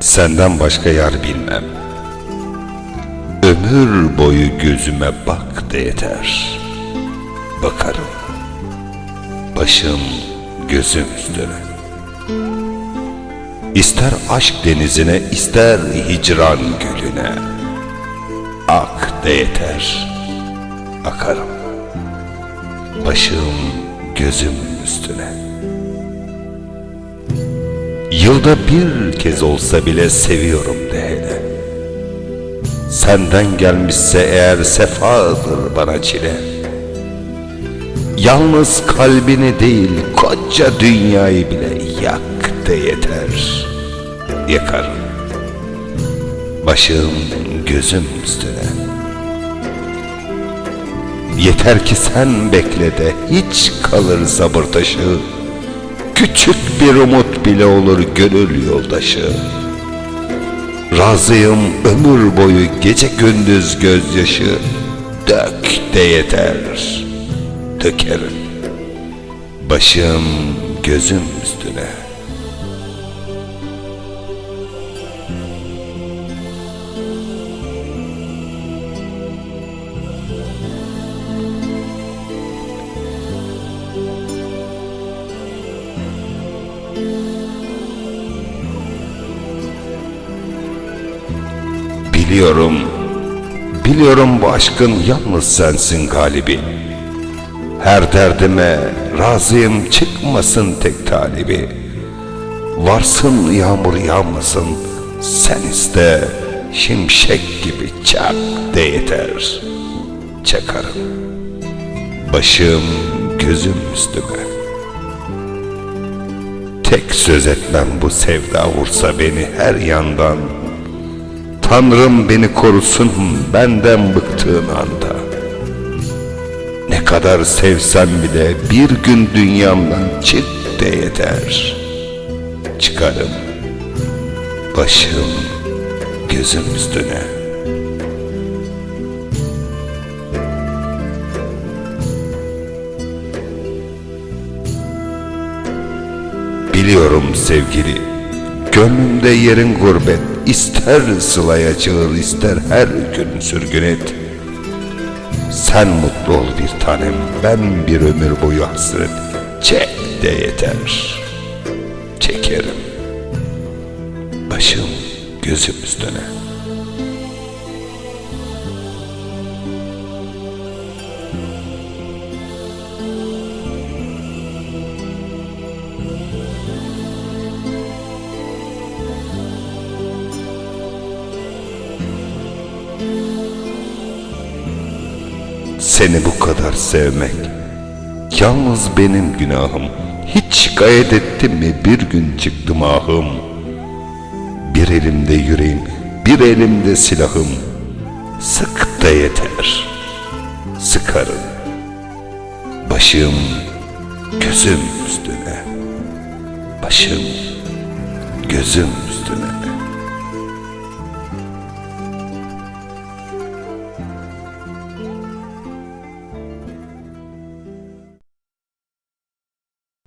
Senden başka yar bilmem. Ömür boyu gözüme bak de yeter. Bakarım. Başım gözüm üstüne. İster aşk denizine, ister hicran gölüne. Ak de yeter. Akarım. Başım gözüm üstüne. Yılda bir kez olsa bile seviyorum de hele. Senden gelmişse eğer sefadır bana çile. Yalnız kalbini değil koca dünyayı bile yak de yeter. Yakarım. Başım gözüm üstüne. Yeter ki sen bekle de hiç kalır sabır taşı. Küçük bir umut bile olur gönül yoldaşı. Razıyım ömür boyu gece gündüz gözyaşı. Dök de yeter. Dökerim. Başım gözüm üstüne. Biliyorum, biliyorum bu aşkın yalnız sensin galibi. Her derdime razıyım çıkmasın tek talibi. Varsın yağmur yağmasın, sen iste şimşek gibi çak de yeter. Çakarım, başım gözüm üstüme. Tek söz etmem bu sevda vursa beni her yandan. Tanrım beni korusun benden bıktığın anda. Ne kadar sevsem bile bir gün dünyamdan çık de yeter. Çıkarım başım gözüm üstüne. Biliyorum sevgili, gönlümde yerin gurbet. İster sılaya çığır, ister her gün sürgün et. Sen mutlu ol bir tanem, ben bir ömür boyu hasret. Çek de yeter, çekerim. Başım gözüm üstüne. Seni bu kadar sevmek. Yalnız benim günahım. Hiç şikayet ettim mi bir gün çıktım ahım Bir elimde yüreğim Bir elimde silahım. Sık da yeter. Sıkarım. Başım Gözüm üstüne. Başım Gözüm üstüne